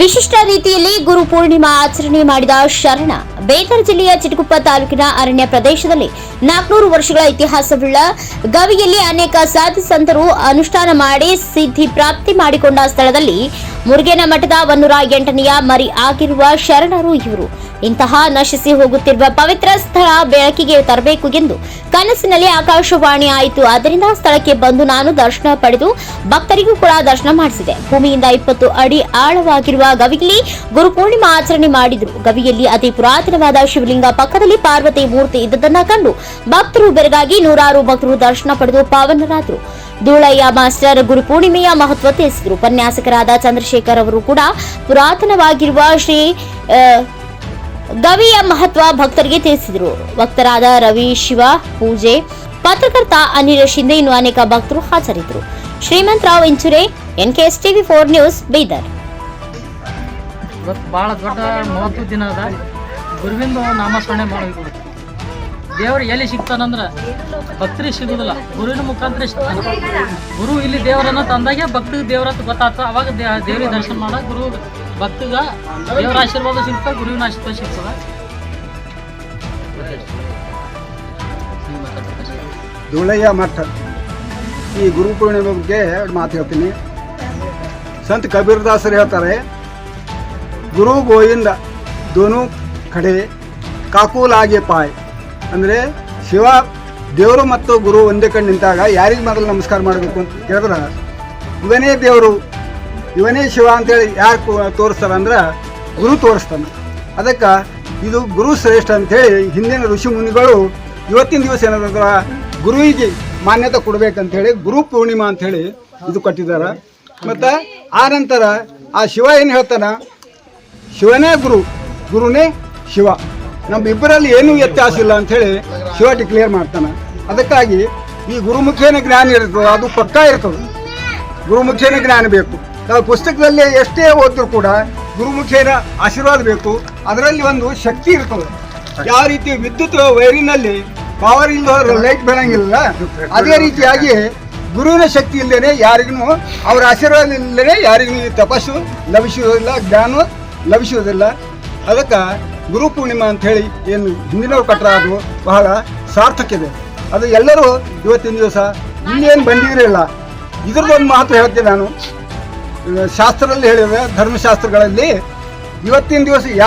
ವಿಶಿಷ್ಟ ರೀತಿಯಲ್ಲಿ ಗುರು ಪೂರ್ಣಿಮಾ ಆಚರಣೆ ಮಾಡಿದ ಶರಣ. ಬೇದರ್ ಜಿಲ್ಲೆಯ ಚಿಟಗುಪ್ಪ ತಾಲೂಕಿನ ಅರಣ್ಯ ಪ್ರದೇಶದಲ್ಲಿ ನಾಲ್ಕುನೂರು ವರ್ಷಗಳ ಇತಿಹಾಸವುಳ್ಳ ಗವಿಯಲ್ಲಿ ಅನೇಕ ಸಾಧು ಸಂತರು ಅನುಷ್ಠಾನ ಮಾಡಿ ಸಿದ್ಧಿ ಪ್ರಾಪ್ತಿ ಮಾಡಿಕೊಂಡ ಸ್ಥಳದಲ್ಲಿ ಮುರುಗೇನ ಮಠದ ಒನ್ನೂರ ಎಂಟನೆಯ ಮರಿ ಆಗಿರುವ ಶರಣರು ಇವರು. ಇಂತಹ ನಶಿಸಿ ಹೋಗುತ್ತಿರುವ ಪವಿತ್ರ ಸ್ಥಳ ಬೆಳಕಿಗೆ ತರಬೇಕು ಎಂದು ಕನಸಿನಲ್ಲಿ ಆಕಾಶವಾಣಿ ಆಯಿತು. ಅದರಿಂದ ಸ್ಥಳಕ್ಕೆ ಬಂದು ನಾನು ದರ್ಶನ ಪಡೆದು ಭಕ್ತರಿಗೂ ಕೂಡ ದರ್ಶನ ಮಾಡಿಸಿದೆ. ಭೂಮಿಯಿಂದ ಇಪ್ಪತ್ತು ಅಡಿ ಆಳವಾಗಿರುವ ಗವಿಯಲ್ಲಿ ಗುರು ಪೂರ್ಣಿಮಾ ಆಚರಣೆ ಮಾಡಿದ್ರು. ಗವಿಯಲ್ಲಿ ಅತಿ ಪುರಾತನವಾದ ಶಿವಲಿಂಗ ಪಕ್ಕದಲ್ಲಿ ಪಾರ್ವತಿ ಮೂರ್ತಿ ಇದ್ದದನ್ನ ಕಂಡು ಭಕ್ತರು ಬೆರಗಾಗಿ ನೂರಾರು ಭಕ್ತರು ದರ್ಶನ ಪಡೆದು ಪಾವನರಾದರು. ಧೂಳಯ್ಯ ಮಾಸ್ಟರ್ ಗುರು ಪೂರ್ಣಿಮೆಯ ಮಹತ್ವ ತಿಳಿಸಿದರು ಉಪನ್ಯಾಸಕರಾದ ಚಂದ್ರಶೇಖರ್ ಅವರು ಕೂಡ ಪುರಾತನವಾಗಿರುವ ಶ್ರೀ ಗವಿಯ ಮಹತ್ವ ಭಕ್ತರಿಗೆ ತಿಳಿಸಿದರು. ಭಕ್ತರಾದ ರವಿ, ಶಿವ, ಪೂಜೆ, ಪತ್ರಕರ್ತ ಅನಿಲ್ ಶಿಂದೆ ಇನ್ನು ಅನೇಕ ಭಕ್ತರು ಹಾಜರಿದ್ದರು. Shrimant Rao ಇಂಚುರೆ NKS TV four news, Bidar. ಇವತ್ತು ದೊಡ್ಡ ಮೂವತ್ತು ದಿನದ ಗುರುವಿಂದ ನಾಮಸ್ಮರಣೆ ಮಾಡಬೇಕು ದೇವರು ಎಲ್ಲಿ ಸಿಗ್ತಾನಂದ್ರೆ ಭಕ್ತರಿಗೆ ಸಿಗುದಿಲ್ಲ. ಗುರುವಿನ ಮುಖಾಂತರ ಗುರು ಇಲ್ಲಿ ದೇವರನ್ನ ತಂದಾಗೆ ಭಕ್ತಿಗೆ ದೇವರ ಗೊತ್ತಾಗ್ತದೆ. ಅವಾಗ ದೇವರಿಗೆ ದರ್ಶನ ಮಾಡ, ಗುರು ಭಕ್ತಿಗ ದೇವರ ಆಶೀರ್ವಾದ ಸಿಗ್ತದೆ, ಗುರುವಿನ ಆಶೀರ್ವಾದ ಸಿಗ್ತದೆ. ಧೂಳಯ್ಯ ಮಠ. ಈ ಗುರು ಪೂರ್ಣಿಮೆ ಬಗ್ಗೆ ಮಾತು ಹೇಳ್ತೀನಿ. ಸಂತ ಕಬೀರ್ದಾಸರು ಹೇಳ್ತಾರೆ, ಗುರು ಗೋವಿಂದ ದೋನು ಕಡೆ ಕಾಕೂಲಾಗೆ ಪಾಯ್. ಅಂದರೆ ಶಿವ, ದೇವರು ಮತ್ತು ಗುರು ಒಂದೇ ಕಣ್ಣು ನಿಂತಾಗ ಯಾರಿಗೆ ಮೊದಲು ನಮಸ್ಕಾರ ಮಾಡಬೇಕು ಅಂತ ಕೇಳಿದ್ರೆ? ಇವನೇ ದೇವರು, ಇವನೇ ಶಿವ ಅಂತೇಳಿ ಯಾರು ತೋರಿಸ್ತಾರೆ ಅಂದ್ರೆ ಗುರು ತೋರಿಸ್ತಾನೆ. ಅದಕ್ಕೆ ಇದು ಗುರು ಶ್ರೇಷ್ಠ ಅಂತೇಳಿ ಹಿಂದಿನ ಋಷಿ ಮುನಿಗಳು ಇವತ್ತಿನ ದಿವಸ ಏನಾದ್ರೆ ಗುರುವಿಗೆ ಮಾನ್ಯತೆ ಕೊಡಬೇಕಂಥೇಳಿ ಗುರು ಪೂರ್ಣಿಮಾ ಅಂಥೇಳಿ ಇದು ಕೊಟ್ಟಿದ್ದಾರೆ ಮತ್ತು ಆ ನಂತರ ಆ ಶಿವ ಏನು ಹೇಳ್ತಾನೆ? ಶಿವನೇ ಗುರು, ಗುರುನೇ ಶಿವ. ನಮ್ಮಿಬ್ಬರಲ್ಲಿ ಏನೂ ವ್ಯತ್ಯಾಸ ಇಲ್ಲ ಅಂಥೇಳಿ ಶಿವ ಡಿಕ್ಲೇರ್ ಮಾಡ್ತಾನೆ. ಅದಕ್ಕಾಗಿ ಈ ಗುರುಮುಖೇನ ಜ್ಞಾನ ಇರ್ತದೆ, ಅದು ಪಕ್ಕಾ ಇರ್ತದೆ. ಗುರುಮುಖೇನ ಜ್ಞಾನ ಬೇಕು. ನಾವು ಪುಸ್ತಕದಲ್ಲಿ ಎಷ್ಟೇ ಓದಿದ್ರು ಕೂಡ ಗುರುಮುಖೇನ ಆಶೀರ್ವಾದ ಬೇಕು. ಅದರಲ್ಲಿ ಒಂದು ಶಕ್ತಿ ಇರ್ತದೆ. ಯಾವ ರೀತಿ ವಿದ್ಯುತ್ ವೈರಿನಲ್ಲಿ ಪವರ್ ಇಲ್ಲದ ಲೈಟ್ ಬೆಳಂಗಿಲ್ಲ. ಅದೇ ರೀತಿಯಾಗಿ ಗುರುವಿನ ಶಕ್ತಿ ಇಲ್ಲದೇನೆ ಯಾರಿಗೂ ಅವರ ಆಶೀರ್ವಾದ ಇಲ್ಲದೇ ಯಾರಿಗೂ ತಪಸ್ಸು ಲಭಿಸುವುದಿಲ್ಲ ಜ್ಞಾನ ಲಭಿಸುವುದಿಲ್ಲ. ಅದಕ್ಕೆ ಗುರು ಪೂರ್ಣಿಮಾ ಅಂತ ಹೇಳಿ ಏನು ಹಿಂದಿನವ್ರು ಕಟ್ಟರ ಅದು ಬಹಳ ಸಾರ್ಥಕ ಇದೆ. ಅದು ಎಲ್ಲರೂ ಇವತ್ತಿನ ದಿವಸ ಇನ್ನೇನು ಬಂದಿರಲಿಲ್ಲ ಇದ್ರದ್ದೊಂದು ಮಾತು ಹೇಳ್ತೀನಿ ನಾನು. ಶಾಸ್ತ್ರದಲ್ಲಿ ಹೇಳಿದ ಧರ್ಮಶಾಸ್ತ್ರಗಳಲ್ಲಿ ಇವತ್ತಿನ ದಿವಸ ಯಾವ